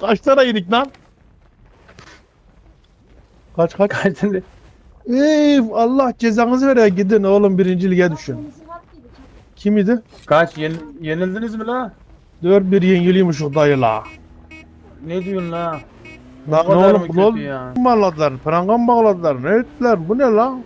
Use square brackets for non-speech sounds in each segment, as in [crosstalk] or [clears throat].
Kaç tane yedik lan? Kaç kaç? Kaç tane? Ey Allah cezanızı ver ya gidin oğlum birinci lige düşün. Kim idi? Kaç? Yen, yenildiniz mi la? 4-1 yeniliymişik dayı la. Ne diyorsun la? O ne kadar oğlum mı bu kötü ya? bağladılar? Pranga mı bağladılar? Ne ettiler? Bu ne lan?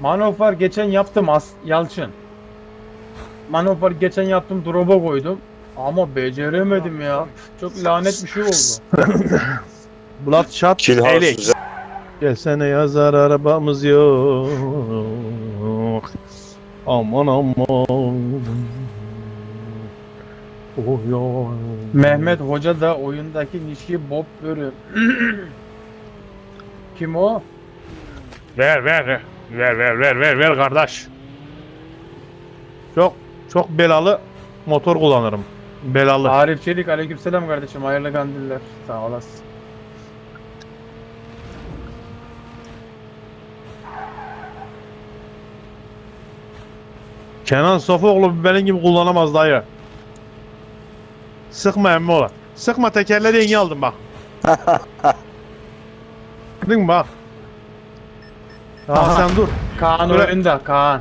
Manofar geçen yaptım as Yalçın. Manofar geçen yaptım drop'a koydum. Ama beceremedim ya. Çok lanet bir şey oldu. [laughs] Şat. Kill güzel. Gelsene yazar arabamız yok. Aman aman. Oh ya. Mehmet Hoca da oyundaki Nişi Bob Börü. [clears throat] Kim o? Ver ver ver. Ver ver ver ver ver kardeş. Çok çok belalı motor kullanırım. Belalı. Arif Çelik aleykümselam kardeşim hayırlı kandiller. Sağ olasın. Kenan Sofuoğlu benim gibi kullanamaz dayı. Sıkma emmi ola. Sıkma tekerleri yeni aldım bak. [laughs] Değil mi bak? Aha. sen dur. Kaan Öyle- oyunda Kaan.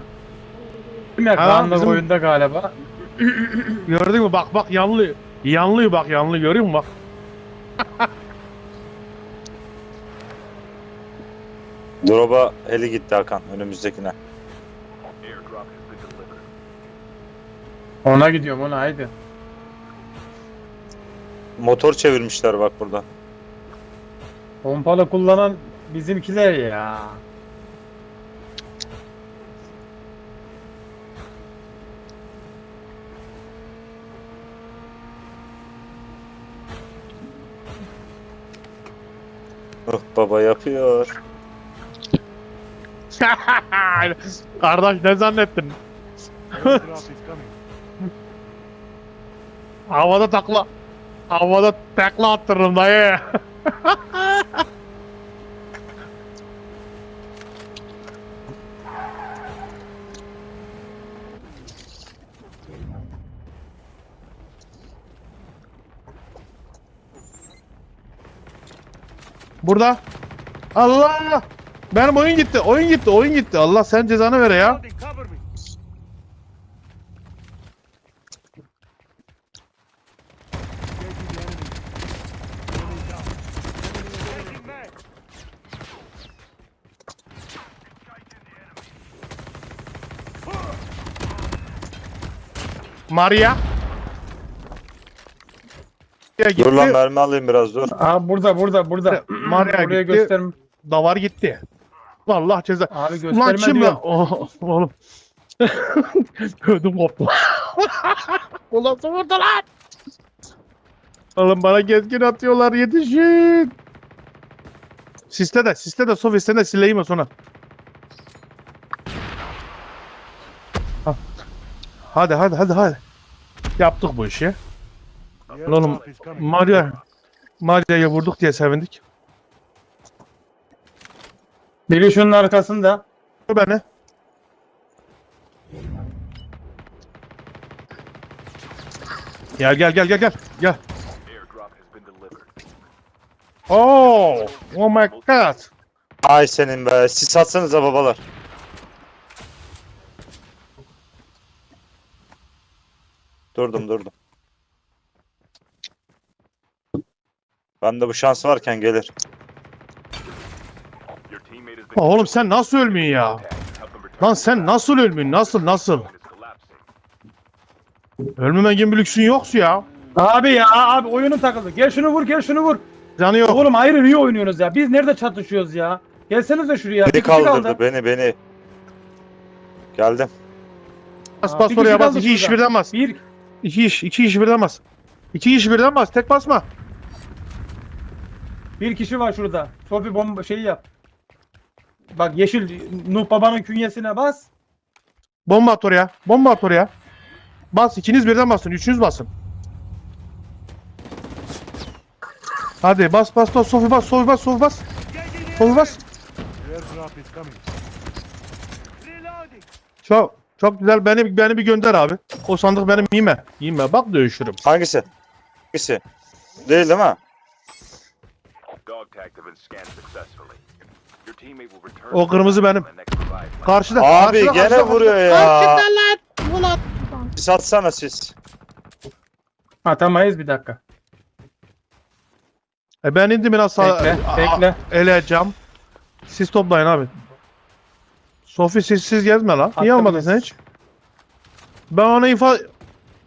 Ya Ha, Kaan da bizim- oyunda galiba. [coughs] Gördün mü? Bak bak yanlı. Yanlıyor bak yanlı görüyor musun bak. [laughs] Drop'a heli gitti Hakan önümüzdekine. Ona gidiyorum ona haydi. Motor çevirmişler bak burada. Pompalı kullanan bizimkiler ya. Oh baba yapıyor. [laughs] Kardeş ne zannettin? [laughs] Havada takla. Havada takla attırırım dayı. [laughs] Burada. Allah! Benim oyun gitti, oyun gitti, oyun gitti. Allah sen cezanı vere ya. Maria. Dur lan mermi alayım biraz dur. Aa burada burada burada. [laughs] Maria Buraya gitti. gösterim. Davar gitti. Vallahi ceza. Abi Ulan gösterme kim diyorum. lan? Oh, oğlum. [laughs] Ödüm koptu. [laughs] Ulan vurdu lan. Oğlum bana gezgin atıyorlar yetişin. Siste de, siste de, Sofi sen de sileyim sonra. Ha. Hadi hadi hadi hadi. Yaptık bu işi. Oğlum Maria Maria'ya vurduk diye sevindik. Biri şunun arkasında. Dur beni. Gel gel gel gel gel. Gel. Oh, oh my god. Ay senin be. Siz atsanıza babalar. Durdum durdum. Bende bu şans varken gelir. Oğlum sen nasıl ölmüyorsun ya? Lan sen nasıl ölmüyorsun? Nasıl nasıl? Ölmeme gibi bir lüksün yoksa ya. Abi ya abi oyunun takıldı. Gel şunu vur gel şunu vur. Canı yok. Oğlum ayrı niye oynuyorsunuz ya? Biz nerede çatışıyoruz ya? Gelsenize şuraya. Beni kaldırdı kaldı. beni beni. Geldim. Bas bas bir oraya kişi bas. İki iş birden bas. Bir İki iş, iki iş birden bas. İki iş birden bas. Tek basma. bir kişi var şurada. Sofi bomba şeyi yap. Bak yeşil Nuh babanın künyesine bas. Bomba at oraya. Bomba at oraya. Bas. ikiniz birden basın. Üçünüz basın. Hadi bas bas bas. Sofi bas. Sofi bas. Sofi bas. Sofi bas. Çok çok güzel. Beni beni bir gönder abi. O sandık benim yeme. Yeme. Bak dövüşürüm. Hangisi? Hangisi? Değil değil mi? Dog tags have been scanned successfully. O kırmızı benim. Karşıda. Abi karşıda, gene karşıda, vuruyor ya. Karşıda lan. Ulan. Siz atsana siz. Atamayız bir dakika. E ben indim biraz sağa. Bekle, bekle. Eleyeceğim. Siz toplayın abi. Sofi siz, siz gezme lan. Niye almadın sen hiç? Ben ona infa...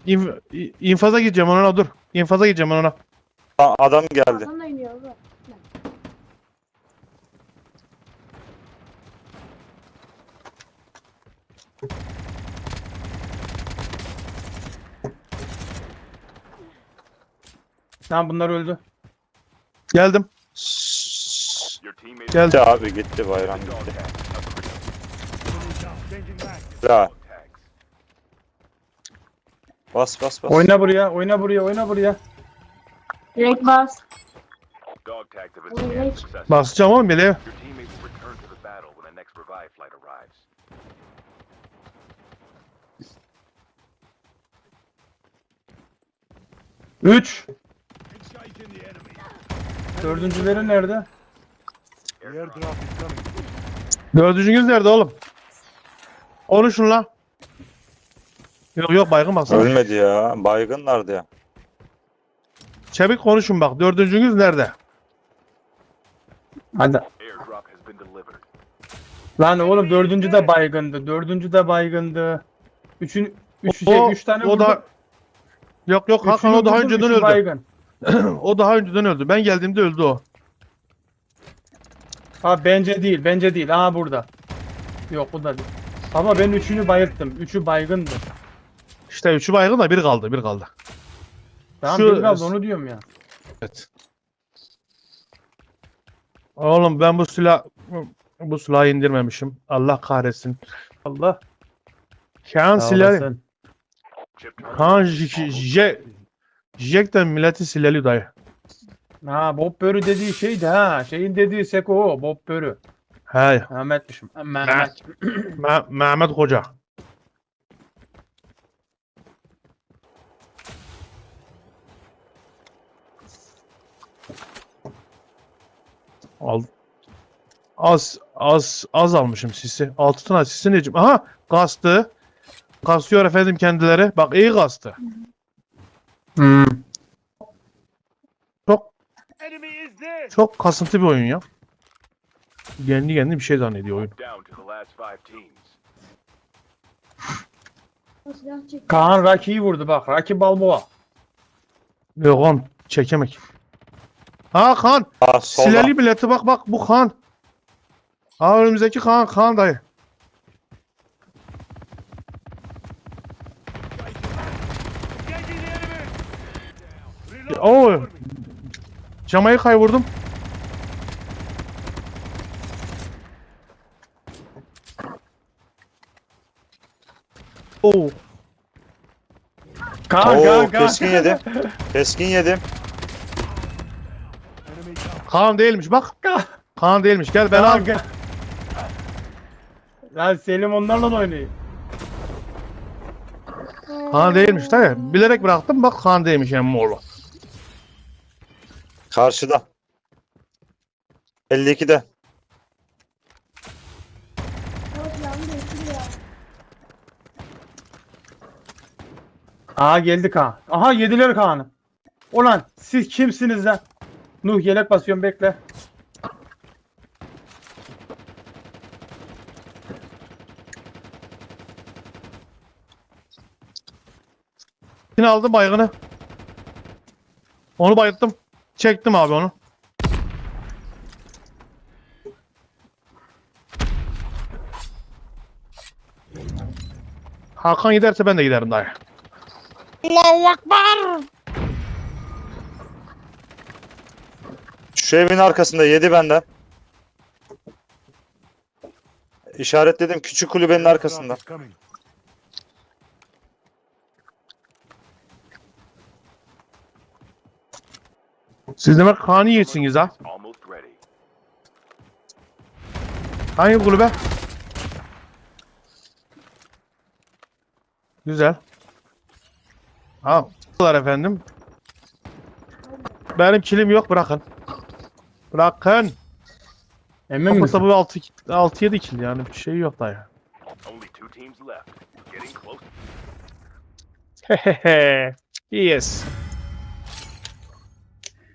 inf, infaza gideceğim ona dur. İnfaza gideceğim ona. Adam geldi. Adam da iniyor abi. Tamam bunlar öldü. Geldim. Your teammate Gel. Gitti abi gitti bayram gitti. Ya bas bas bas. Oyna buraya, oyna buraya, oyna buraya. Direkt bas. Basacağım oğlum bile. Your Dördüncüleri nerede? Dördüncünüz nerede oğlum? Konuşun lan. Yok yok baygın baksana. Ölmedi ya. Baygınlardı ya. Çevik konuşun bak. Dördüncünüz nerede? Hadi. Airdrop has been delivered. Lan oğlum dördüncü de baygındı. Dördüncü de baygındı. Üçün, üç, O, şey, üç tane o vurdu. da Yok yok Hakan Üçünü o daha vurdum, önceden üçü öldü. Baygın. [clears throat] o daha önceden öldü. Ben geldiğimde öldü o. Ha bence değil, bence değil. Aha burada. Yok bu da değil. Ama ben üçünü bayılttım. Üçü baygındı. İşte üçü baygın da biri kaldı, biri kaldı. Tamam Şu- bir kaldı onu diyorum ya. Evet. Oğlum ben bu silah bu silahı indirmemişim. Allah kahretsin. Allah. Kaan silahı. Kaan Jack'ten milleti silahlı dayı. Ha Bob Börü dediği şeydi ha. Şeyin dediği Seko o. Bob Börü. He. Mehmet'mişim. Mehmet. [clears throat] Me- Mehmet Koca. Al. Az az az almışım sisi. Altı tane sisi necim? Aha kastı. Kasıyor efendim kendileri. Bak iyi kastı. Hmm. Çok çok kasıntı bir oyun ya. Kendi kendine bir şey zannediyor oyun. Kaan Raki'yi vurdu bak. Raki Balboa. Yok on çekemek. Ha. Aa solda. Silahlı bileti bak bak bu kan. Ha önümüzdeki kan kan dayı. Oo. Jamaika'yı vurdum. Oo. Kaan Oo Kaan Kaan. keskin yedim. Keskin yedim. Kaan değilmiş bak. Kaan değilmiş. Gel ben Kaan, al. Kaan. Lan Selim onlarla da oynuyor. Kaan değilmiş dayı. Bilerek bıraktım bak Kaan değilmiş emmoğlu. Karşıda. 52'de. O silahını değiştiriyor. Aha geldi Kaan. Aha yediler Kaan'ı. Ulan siz kimsiniz lan? Nuh yelek basıyorum bekle. Yine aldım baygını. Onu bayılttım. Çektim abi onu. Hakan giderse ben de giderim dayı. Allahu Akbar. Şu evin arkasında yedi benden. İşaretledim küçük kulübenin arkasında. Siz demek Kaan'ı yersiniz ha. Hangi kulübe? Güzel. Ha, efendim. Benim kilim yok bırakın. Bırakın. Emin Ama misin? bu 6 6 7 kill yani bir şey yok daha. Hehehe. yes.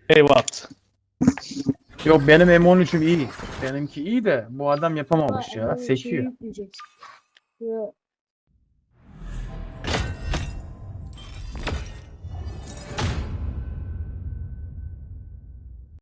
Eyvat. Yok benim M13'üm iyi. Benimki iyi de bu adam yapamamış ya. Sekiyor.